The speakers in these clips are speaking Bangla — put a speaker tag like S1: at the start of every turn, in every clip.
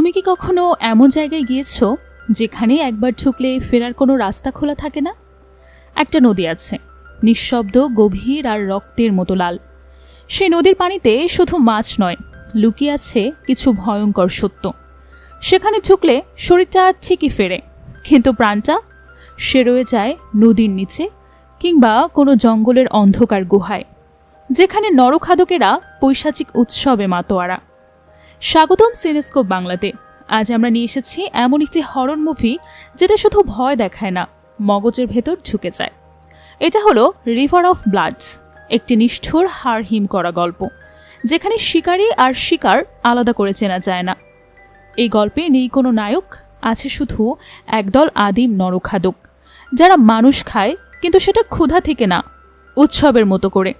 S1: তুমি কি কখনো এমন জায়গায় গিয়েছো যেখানে একবার ঢুকলে ফেরার কোনো রাস্তা খোলা থাকে না? একটা নদী আছে, নিঃশব্দ, গভীর আর রক্তের মতো লাল। সেই নদীর পানিতে শুধু মাছ নয়, লুকিয়ে আছে কিছু ভয়ঙ্কর সত্য। সেখানে ঢুকলে শরীরটা ঠিকই ফেরে, কিন্তু প্রাণটা সে রয়ে যায় নদীর নিচে কিংবা কোনো জঙ্গলের অন্ধকার গুহায়, যেখানে নরখাদকেরা পৈশাচিক উৎসবে মাতোয়ারা। স্বাগতম সিনেস্কোপ বাংলাতে। আজ আমরা নিয়ে এসেছি এমন একটি হরর মুভি যেটা শুধু ভয় দেখায় না, মগজের ভেতর ঢুকে যায়। এটা হলো রিভার অফ ব্লাড একটি নিষ্ঠুর হাড় হিম করা গল্প, যেখানে শিকারী আর শিকার আলাদা করে চেনা যায় না। এই গল্পে নেই কোনো নায়ক, আছে শুধু একদল আদিম নরখাদক, যারা মানুষ খায়, কিন্তু সেটা ক্ষুধা থেকে না, উৎসবের মতো করে।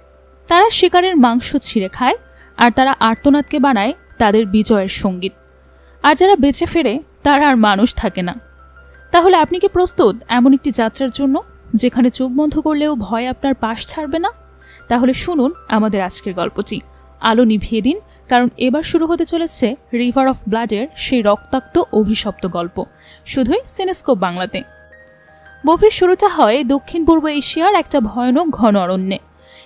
S1: তারা শিকারের মাংস ছিঁড়ে খায়, আর তারা আর্তনাদকে বানায় তাদের বিজয়ের সংগীত। আর যারা বেঁচে ফেরে, তারা আর মানুষ থাকে না। তাহলে আপনি কি প্রস্তুত এমন একটি যাত্রার জন্য, যেখানে চোখ বন্ধ করলেও ভয় আপনার পাশ ছাড়বে না? তাহলে শুনুন আমাদের আজকের গল্পটি। আলো নিভিয়ে দিন, কারণ এবার শুরু হতে চলেছে রিভার অফ ব্লাডের সেই রক্তাক্ত, অভিশপ্ত গল্প। শুধুই সিনেস্কোপ বাংলাতে। মুভির শুরুটা হয় দক্ষিণ পূর্ব এশিয়ার একটা ভয়ানক ঘন অরণ্যে।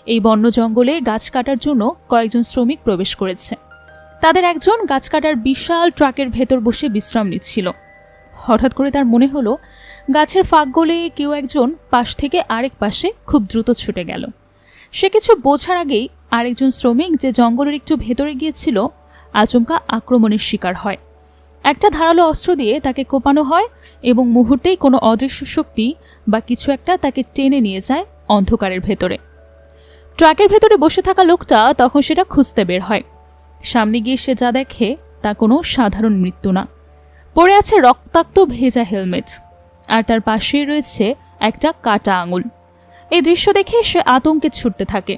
S1: এই বন্য জঙ্গলে গাছ কাটার জন্য কয়েকজন শ্রমিক প্রবেশ করেছে। তাদের একজন গাছ কাটার বিশাল ট্রাকের ভেতর বসে বিশ্রাম নিচ্ছিল। হঠাৎ করে তার মনে হলো, গাছের ফাঁক গলে কেউ একজন পাশ থেকে আরেক পাশে খুব দ্রুত ছুটে গেল। সে কিছু বোঝার আগেই আরেকজন শ্রমিক যে জঙ্গলের একটু ভেতরে গিয়েছিল, আচমকা আক্রমণের শিকার হয়। একটা ধারালো অস্ত্র দিয়ে তাকে কোপানো হয় এবং মুহূর্তেই কোনো অদৃশ্য শক্তি বা কিছু একটা তাকে টেনে নিয়ে যায় অন্ধকারের ভেতরে। ট্রাকের ভেতরে বসে থাকা লোকটা তখন সেটা খুঁজতে বের হয়। সামনে গিয়ে সে যা দেখে, তা কোনো সাধারণ মৃত্যু না। পড়ে আছে রক্তাক্ত ভেজা হেলমেট, আর তার পাশেই রয়েছে একটা কাটা আঙুল। এই দৃশ্য দেখে সে আতঙ্কে ছুটতে থাকে।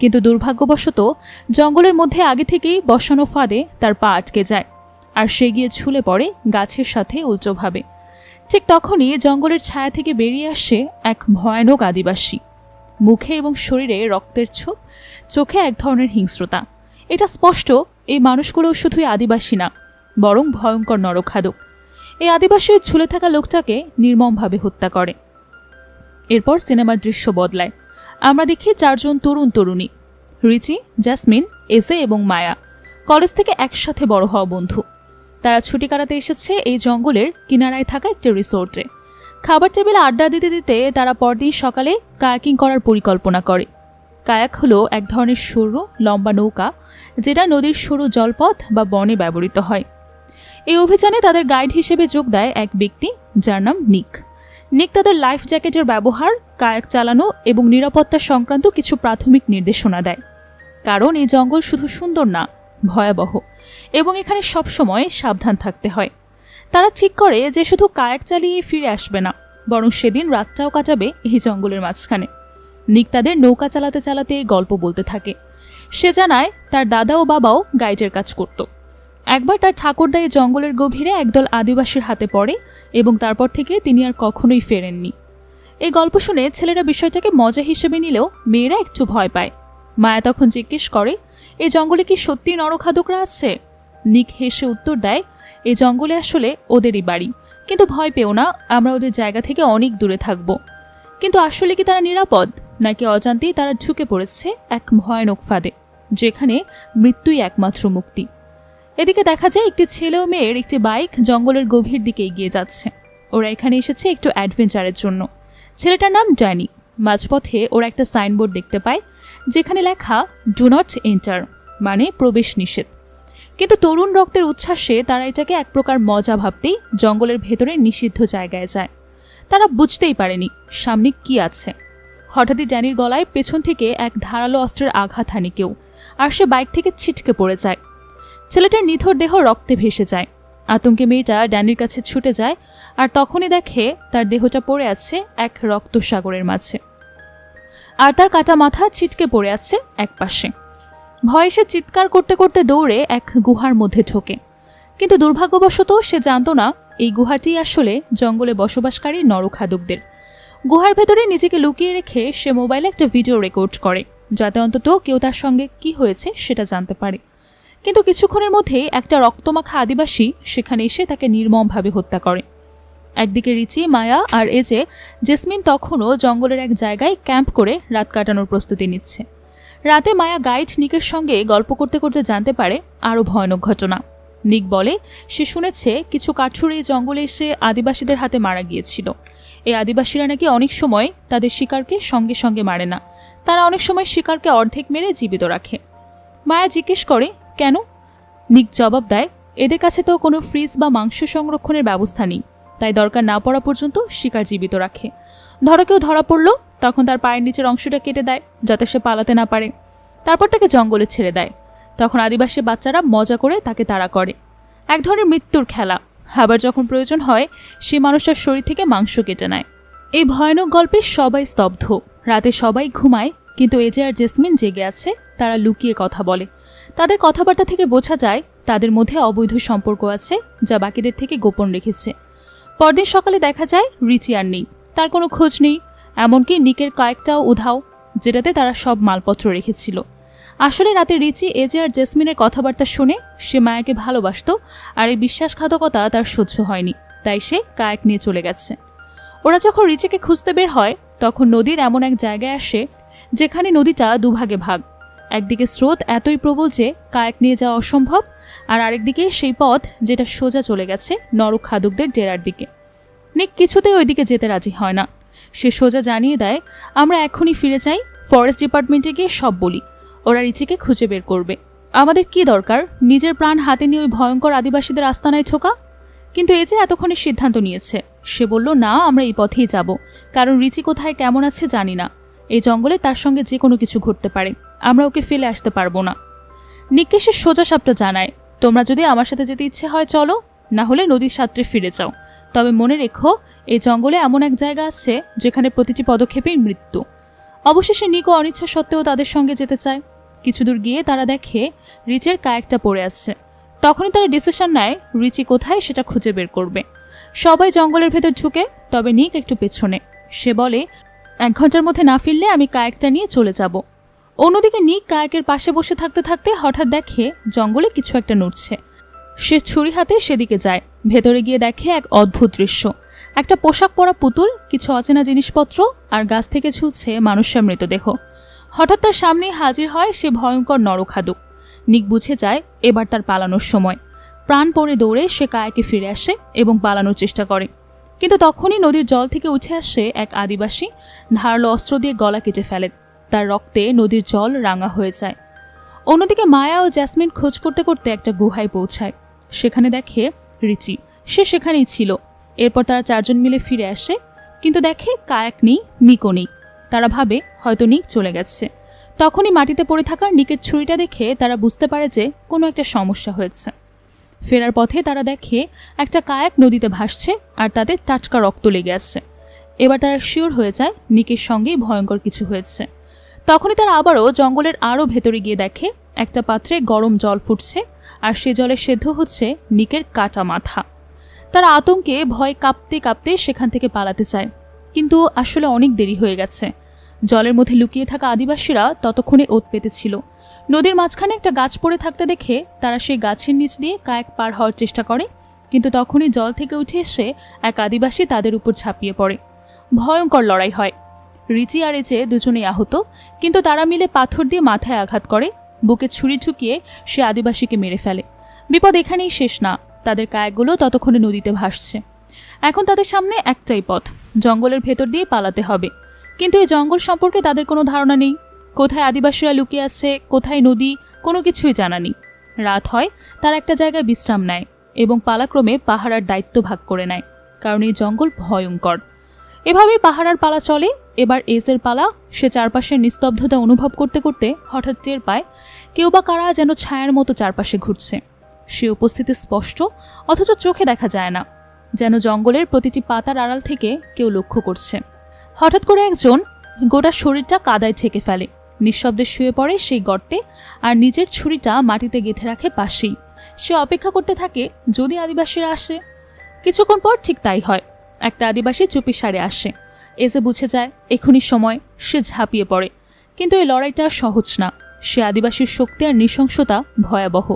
S1: কিন্তু দুর্ভাগ্যবশত, জঙ্গলের মধ্যে আগে থেকেই বসানো ফাঁদে তার পা আটকে যায়, আর সে গিয়ে ঝুলে পড়ে গাছের সাথে উল্টোভাবে। ঠিক তখনই জঙ্গলের ছায়া থেকে বেরিয়ে আসে এক ভয়ানক আদিবাসী। মুখে এবং শরীরে রক্তের ছোপ, চোখে এক ধরনের হিংস্রতা। এটা স্পষ্ট, এই মানুষগুলো শুধুই আদিবাসী না, বরং ভয়ঙ্কর নরখাদক। এই আদিবাসী ঝুলে থাকা লোকটাকে নির্মমভাবে হত্যা করে। এরপর সিনেমার দৃশ্য বদলায়। আমরা দেখি চারজন তরুণ তরুণী, রিচি, জ্যাসমিন, এসে এবং মায়া। কলেজ থেকে একসাথে বড় হওয়া বন্ধু। তারা ছুটি কাটাতে এসেছে এই জঙ্গলের কিনারায় থাকা একটি রিসোর্টে। খাবার টেবিলে আড্ডা দিতে দিতে তারা পরদিন সকালে কায়াকিং করার পরিকল্পনা করে। কায়াক হলো এক ধরনের সরু, লম্বা নৌকা, যেটা নদীর সরু জলপথ বা বনে ব্যবহৃত হয়। এই অভিযানে তাদের গাইড হিসেবে যোগ দেয় এক ব্যক্তি, যার নাম নিক। নিক তাদের লাইফ জ্যাকেটের ব্যবহার, কায়াক চালানো এবং নিরাপত্তা সংক্রান্ত কিছু প্রাথমিক নির্দেশনা দেয়। কারণ এই জঙ্গল শুধু সুন্দর না, ভয়াবহ এবং এখানে সবসময় সাবধান থাকতে হয়। তারা ঠিক করে যে শুধু কায়াক চালিয়ে ফিরে আসবে না, বরং সেদিন রাতটাও কাটাবে এই জঙ্গলের মাঝখানে। নিক তাদের নৌকা চালাতে চালাতে গল্প বলতে থাকে। সে জানায়, তার দাদা ও বাবাও গাইডের কাজ করত। একবার তার ঠাকুরদা এই জঙ্গলের গভীরে একদল আদিবাসীর হাতে পড়ে এবং তারপর থেকে তিনি আর কখনোই ফেরেননি। এই গল্প শুনে ছেলেরা বিষয়টাকে মজা হিসেবে নিলেও মেয়েরা একটু ভয় পায়। মায়া তখন জিজ্ঞেস করে এই জঙ্গলে কি সত্যি নরখাদকরা আছে? নিক হেসে উত্তর দেয় এই জঙ্গলে আসলে ওদেরই বাড়ি। কিন্তু ভয় পেও না, আমরা ওদের জায়গা থেকে অনেক দূরে থাকব। কিন্তু আসলে কি তারা নিরাপদ? নাকি অজান্তেই তারা ঢুকে পড়েছে এক ভয়ানক ফাঁদে, যেখানে মৃত্যুই একমাত্র মুক্তি। এদিকে দেখা যায় একটি ছেলে ও মেয়ের একটি বাইক জঙ্গলের গভীর দিকে এগিয়ে যাচ্ছে। ওরা এখানে এসেছে একটু অ্যাডভেঞ্চারের জন্য। ছেলেটার নাম ড্যানি। মাঝপথে ওরা একটা সাইনবোর্ড দেখতে পায়, যেখানে লেখা ডু নট এন্টার মানে প্রবেশ নিষেধ। কিন্তু তরুণ রক্তের উচ্ছ্বাসে তারা এটাকে এক প্রকার মজা ভাবতেই জঙ্গলের ভেতরে নিষিদ্ধ জায়গায় যায়। তারা বুঝতেই পারেনি সামনে কি আছে। হঠাৎই ড্যানির গলায় পেছন থেকে এক ধারালো অস্ত্রের আঘাত হানি কেউ, আর সে বাইক থেকে ছিটকে পড়ে যায়। ছেলেটার নিথর দেহ রক্তে ভেসে যায়। আতঙ্কে মেয়েটা ড্যানির কাছে ছুটে যায়, আর তখনই দেখে তার দেহটা পড়ে আছে এক রক্তসাগরের মাঝে। আর তার কাটা মাথা ছিটকে পড়ে আছে এক পাশে। ভয়ে সে চিৎকার করতে করতে দৌড়ে এক গুহার মধ্যে ঢোকে। কিন্তু দুর্ভাগ্যবশত সে জানতো না, এই গুহাটি আসলে জঙ্গলে বসবাসকারী নরখাদকদের। গুহার ভেতরে নিজেকে লুকিয়ে রেখে সে মোবাইলে একটা ভিডিও রেকর্ড করে, যাতে অন্তত কেউ তার সঙ্গে কি হয়েছে সেটা জানতে পারে। কিন্তু কিছুক্ষণের মধ্যেই একটা রক্তমাখা আদিবাসী সেখানে এসে তাকে নির্মমভাবে হত্যা করে। একদিকে রিচি, মায়া আর এজে জেসমিন তখনও জঙ্গলের এক জায়গায় ক্যাম্প করে রাত কাটানোর প্রস্তুতি নিচ্ছে। রাতে মায়া গাইড নিকের সঙ্গে গল্প করতে করতে জানতে পারে আরও ভয়ানক ঘটনা। নিক বলে, সে শুনেছে কিছু কাঠুরে এই জঙ্গলে এসে আদিবাসীদের হাতে মারা গিয়েছিল। এই আদিবাসীরা নাকি অনেক সময় তাদের শিকারকে সঙ্গে সঙ্গে মারে না। তারা অনেক সময় শিকারকে অর্ধেক মেরে জীবিত রাখে। মায়া জিজ্ঞেস করে, কেন? নিক জবাব দেয়, এদের কাছে তো কোনো ফ্রিজ বা মাংস সংরক্ষণের ব্যবস্থা নেই। তাই দরকার না পড়া পর্যন্ত শিকার জীবিত রাখে। ধরো কেউ ধরা পড়ল, তখন তার পায়ের নিচের অংশটা কেটে দেয়, যাতে সে পালাতে না পারে। তারপর তাকে জঙ্গলে ছেড়ে দেয়। তখন আদিবাসী বাচ্চারা মজা করে তাকে তাড়া করে। এক ধরনের মৃত্যুর খেলা। আবার যখন প্রয়োজন হয়, সে মানুষটার শরীর থেকে মাংস কেটে নেয়। এই ভয়ানক গল্পে সবাই স্তব্ধ। রাতে সবাই ঘুমায়, কিন্তু এজে আর জেসমিন জেগে আছে, তারা লুকিয়ে কথা বলে। তাদের কথাবার্তা থেকে বোঝা যায়, তাদের মধ্যে অবৈধ সম্পর্ক আছে, যা বাকিদের থেকে গোপন রেখেছে। পরদিন সকালে দেখা যায়, রিচি আর নেই। তার কোনো খোঁজ নেই, এমনকি নিকের কয়েকটাও উধাও, যেটাতে তারা সব মালপত্র রেখেছিল। আসলে রাতে রিচি এজে আর জেসমিনের কথাবার্তা শুনে সে মায়াকে ভালোবাসতো আর এই বিশ্বাসঘাতকতা তার সহ্য হয়নি, তাই সে কায়েক নিয়ে চলে গেছে। ওরা যখন রিচিকে খুঁজতে বের হয়, তখন নদীর এমন এক জায়গায় আসে যেখানে নদীটা দুভাগে ভাগ। একদিকে স্রোত এতই প্রবল যে কায়েক নিয়ে যাওয়া অসম্ভব আর আরেকদিকে সেই পথ যেটা সোজা চলে গেছে নরক খাদকদের ডেরার দিকে। নিক, কিছুতেই ওইদিকে যেতে রাজি হয় না। সে সোজা জানিয়ে দেয়, আমরা এখনই ফিরে যাই, ফরেস্ট ডিপার্টমেন্টে গিয়ে সব বলি। ওরা রিচিকে খুঁজে বের করবে। আমাদের কি দরকার? নিজের প্রাণ হাতে নিয়ে ওই ভয়ঙ্কর আদিবাসীদের আস্তানায় ছোকা কিন্তু এ যে এতক্ষণে সিদ্ধান্ত নিয়েছে। সে বলল, না, আমরা এই পথেই যাব। কারণ রিচি কোথায়, কেমন আছে, জানি না। এই জঙ্গলে তার সঙ্গে যে কোনো কিছু ঘটতে পারে। আমরা ওকে ফেলে আসতে পারব না। নিককে সে সোজা সাপটা জানায়, তোমরা যদি আমার সাথে যেতে ইচ্ছে হয়, চলো। না হলে নদীর সাঁতরে ফিরে যাও। তবে মনে রেখো, এই জঙ্গলে এমন এক জায়গা আছে, যেখানে প্রতিটি পদক্ষেপেই মৃত্যু। অবশেষে নিকো অনিচ্ছা সত্ত্বেও তাদের সঙ্গে যেতে চায়। কিছু দূর গিয়ে তারা দেখে রিচের কায়েকটা পড়ে আছে তখনই তারা ডিসিশন নেয়, রিচি কোথায় সেটা খুঁজে বের করবে। সবাই জঙ্গলের ভেতর ঢুকে, তবে নিক একটু পেছনে। সে বলে, এক ঘণ্টার মধ্যে না ফিরলে আমি কায়েকটা নিয়ে চলে যাব। অন্যদিকে নিক কায়েকের পাশে বসে থাকতে থাকতে হঠাৎ দেখে জঙ্গলে কিছু একটা নড়ছে। সে ছুরি হাতে সেদিকে যায়। ভেতরে গিয়ে দেখে এক অদ্ভুত দৃশ্য। একটা পোশাক পরা পুতুল, কিছু অচেনা জিনিসপত্র আর গাছ থেকে ঝুলছে মানুষের মৃতদেহ। হঠাৎ তার সামনেই হাজির হয় সে ভয়ঙ্কর নরখাদক। নিক বুঝে যায় এবার তার পালানোর সময়। প্রাণ পড়ে দৌড়ে সে কায়াকে ফিরে আসে এবং পালানোর চেষ্টা করে। কিন্তু তখনই নদীর জল থেকে উঠে আসে এক আদিবাসী, ধারালো অস্ত্র দিয়ে গলা কেটে ফেলে। তার রক্তে নদীর জল রাঙা হয়ে যায়। অন্যদিকে মায়া ও জ্যাসমিন খোঁজ করতে করতে একটা গুহায় পৌঁছায়। সেখানে দেখে রিচি, সে সেখানেই ছিল। এরপর তারা চারজন মিলে ফিরে আসে। কিন্তু দেখে কায়াক নেই নিকো নেই। তারা ভাবে হয়তো নিক চলে গেছে। তখনই মাটিতে পড়ে থাকা নিকের ছুরিটা দেখে তারা বুঝতে পারে যে কোনো একটা সমস্যা হয়েছে। ফেরার পথে তারা দেখে একটা কায়াক নদীতে ভাসছে আর তাদের টাটকা রক্ত লেগে আছে। এবার তারা শিওর হয়ে যায় নিকের সঙ্গেই ভয়ঙ্কর কিছু হয়েছে। তখনই তারা আবারও জঙ্গলের আরও ভেতরে গিয়ে দেখে একটা পাত্রে গরম জল ফুটছে আর সে জলে সেদ্ধ হচ্ছে নিকের কাটা মাথা। তারা আতঙ্কে ভয় কাঁপতে কাঁপতে সেখান থেকে পালাতে চায়। কিন্তু আসলে অনেক দেরি হয়ে গেছে। জলের মধ্যে লুকিয়ে থাকা আদিবাসীরা ততক্ষণে ওত পেতেছিল। নদীর মাঝখানে একটা গাছ পড়ে থাকতে দেখে তারা সেই গাছের নিচ দিয়ে কায়েক পার হওয়ার চেষ্টা করে, কিন্তু তখনই জল থেকে উঠে এসে এক আদিবাসী তাদের উপর ঝাঁপিয়ে পড়ে। ভয়ঙ্কর লড়াই হয়। রিচি আর এচে দুজনেই আহত, কিন্তু তারা মিলে পাথর দিয়ে মাথায় আঘাত করে, বুকে ছুরি ঠুকিয়ে সে আদিবাসীকে মেরে ফেলে। বিপদ এখানেই শেষ না, তাদের কায়েকগুলো ততক্ষণে নদীতে ভাসছে। এখন তাদের সামনে একটাই পথ, জঙ্গলের ভেতর দিয়ে পালাতে হবে। কিন্তু এই জঙ্গল সম্পর্কে তাদের কোনো ধারণা নেই। কোথায় আদিবাসীরা লুকিয়ে আছে, কোথায় নদী, কোনো কিছুই জানা নেই। রাত হয়, তারা একটা জায়গায় বিশ্রাম নেয় এবং পালাক্রমে পাহারার দায়িত্ব ভাগ করে নেয়, কারণ এই জঙ্গল ভয়ঙ্কর। এভাবেই পাহারার পালা চলে, এবার এসের পালা, সে চারপাশের নিস্তব্ধতা অনুভব করতে করতে হঠাৎ টের পায়, কেউ বা কারা যেন ছায়ার মতো চারপাশে ঘুরছে। সে উপস্থিতি স্পষ্ট, অথচ চোখে দেখা যায় না। যেন জঙ্গলের প্রতিটি পাতার আড়াল থেকে কেউ লক্ষ্য করছে। হঠাৎ করে একজন গোটা শরীরটা কাদায় ঠেকে ফেলে। নিঃশব্দে শুয়ে পড়ে সেই গর্তে আর নিজের ছুরিটা মাটিতে গেঁথে রাখে পাশেই। সে অপেক্ষা করতে থাকে, যদি আদিবাসীরা আসে? কিছুক্ষণ পর ঠিক তাই হয়। একটা আদিবাসী চুপি সারে আসে। এসে বুঝে যায়, এখনই সময়, সে ঝাঁপিয়ে পড়ে। কিন্তু এই লড়াইটা সহজ না। সে আদিবাসীর শক্তি আর নৃশংসতা ভয়াবহ।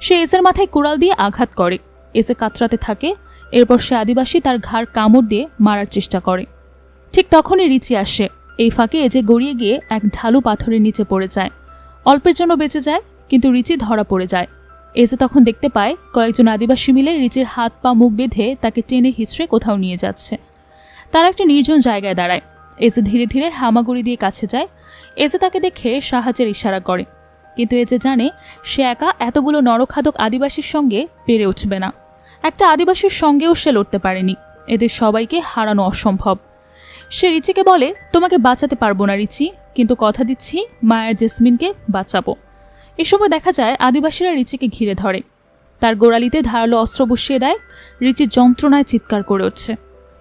S1: সে এসের মাথায় কুড়াল দিয়ে আঘাত করে। এসে কাতরাতে থাকে এরপর সে আদিবাসী তার ঘাড় কামড় দিয়ে মারার চেষ্টা করে। ঠিক তখনই রিচি আসে। এই ফাঁকে এজে গড়িয়ে গিয়ে এক ঢালু পাথরের নিচে পড়ে যায়। অল্পের জন্য বেঁচে যায়, কিন্তু রিচি ধরা পড়ে যায়। এজে তখন দেখতে পায়, কয়েকজন আদিবাসী মিলে রিচির হাত পা মুখ বেঁধে তাকে টেনে হিচড়ে কোথাও নিয়ে যাচ্ছে। তারা একটা নির্জন জায়গায় দাঁড়ায়। এজে ধীরে ধীরে হামাগুড়ি দিয়ে কাছে যায়। এজে তাকে দেখে সাহায্যের ইশারা করে। কিন্তু এজে জানে, সে একা এতগুলো নরখাদক আদিবাসীর সঙ্গে পেরে উঠবে না। একটা আদিবাসীর সঙ্গেও সে লড়তে পারেনি। এদের সবাইকে হারানো অসম্ভব। সে রিচিকে বলে, তোমাকে বাঁচাতে পারব না রিচি, কিন্তু কথা দিচ্ছি, মায়ের জেসমিনকে বাঁচাবো। এ সময় দেখা যায়, আদিবাসীরা রিচিকে ঘিরে ধরে। তার গোড়ালিতে ধারালো অস্ত্র বসিয়ে দেয়, রিচি যন্ত্রণায় চিৎকার করে উঠছে।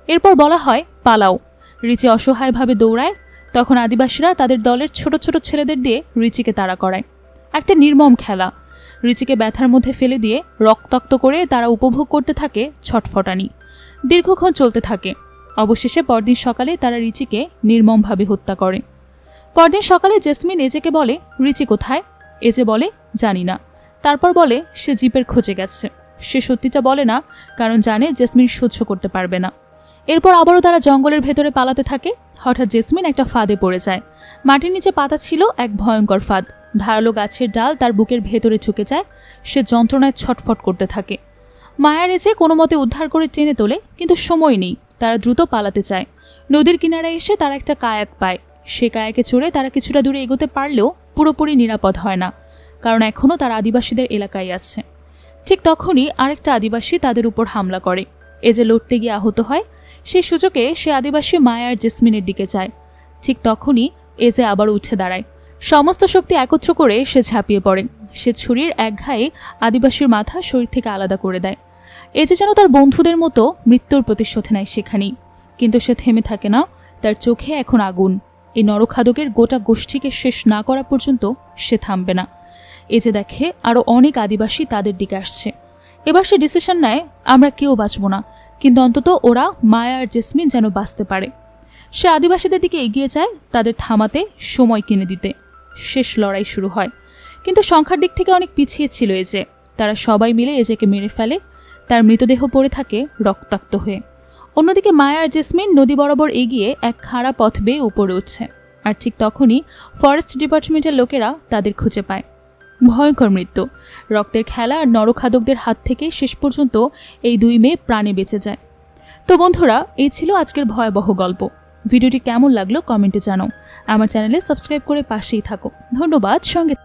S1: এরপর বলা হয়, পালাও। রিচি অসহায়ভাবে দৌড়ায়। তখন আদিবাসীরা তাদের দলের ছোট ছোট ছেলেদের দিয়ে রিচিকে তাড়া করায়। একটা নির্মম খেলা। রিচিকে ব্যথার মধ্যে ফেলে দিয়ে রক্তাক্ত করে তারা উপভোগ করতে থাকে ছটফটানি। দীর্ঘক্ষণ চলতে থাকে। অবশেষে পরদিন সকালে তারা রিচিকে নির্মমভাবে হত্যা করে। পরদিন সকালে জেসমিন এজেকে বলে রিচি কোথায়? এজে বলে, জানি না। তারপর বলে, সে জিপের খোঁজে গেছে। সে সত্যিটা বলে না, কারণ জানে জেসমিন সহ্য করতে পারবে না। এরপর আবারও তারা জঙ্গলের ভেতরে পালাতে থাকে। হঠাৎ জেসমিন একটা ফাঁদে পড়ে যায়। মাটির নিচে পাতা ছিল এক ভয়ঙ্কর ফাঁদ। ধারালো গাছের ডাল তার বুকের ভেতরে ঢুকে যায়, সে যন্ত্রণায় ছটফট করতে থাকে। মায়ার এসে কোনো মতে উদ্ধার করে টেনে তোলে, কিন্তু সময় নেই, তারা দ্রুত পালাতে চায়। নদীর কিনারায় এসে তারা একটা কায়াক পায়। সে কায়াকে চড়ে তারা কিছুটা দূরে এগোতে পারলেও পুরোপুরি নিরাপদ হয় না, কারণ এখনও তারা আদিবাসীদের এলাকায় আছে। ঠিক তখনই আরেকটা আদিবাসী তাদের উপর হামলা করে। এ যে লড়তে গিয়ে আহত হয়, সেই সুযোগে সে আদিবাসী মায়ার জেসমিনের দিকে যায়। ঠিক তখনই এ যে আবার উঠে দাঁড়ায়। সমস্ত শক্তি একত্র করে সে ঝাঁপিয়ে পড়ে। সে ছুরির এক ঘায়ে আদিবাসীর মাথা শরীর থেকে আলাদা করে দেয়। এ যে যেন তার বন্ধুদের মতো মৃত্যুর প্রতিশোধ নেয় সেখানেই। কিন্তু সে থেমে থাকে না, তার চোখে এখন আগুন। এই নরখাদকের গোটা গোষ্ঠীকে শেষ না করা পর্যন্ত সে থামবে না। এ যে দেখে আরও অনেক আদিবাসী তাদের দিকে আসছে। এবার সে ডিসিশন নেয়, আমরা কেউ বাঁচব না। কিন্তু অন্তত ওরা মায়া আর জেসমিন যেন বাঁচতে পারে। সে আদিবাসীদের দিকে এগিয়ে যায় তাদের থামাতে সময় কিনে দিতে। শেষ লড়াই শুরু হয়। কিন্তু সংখ্যার দিক থেকে অনেক পিছিয়ে ছিল এজে তারা সবাই মিলে এজেকে মেরে ফেলে। তার মৃতদেহ পড়ে থাকে রক্তাক্ত হয়ে। অন্যদিকে মায়া আর জেসমিন নদী বরাবর এগিয়ে এক খাড়া পথ বেয়ে উপরে উঠছে। আর ঠিক তখনই ফরেস্ট ডিপার্টমেন্টের লোকেরা তাদের খুঁজে পায়। ভয়ঙ্কর মৃত্যু। রক্তের খেলা আর নরখাদকদের হাত থেকে শেষ পর্যন্ত এই দুই মেয়ে প্রাণে বেঁচে যায়। তো বন্ধুরা, এই ছিল আজকের ভয়াবহ গল্প। ভিডিওটি কেমন লাগল কমেন্টে জানাও। আমার চ্যানেলে সাবস্ক্রাইব করে পাশেই থাকো। ধন্যবাদ সঙ্গে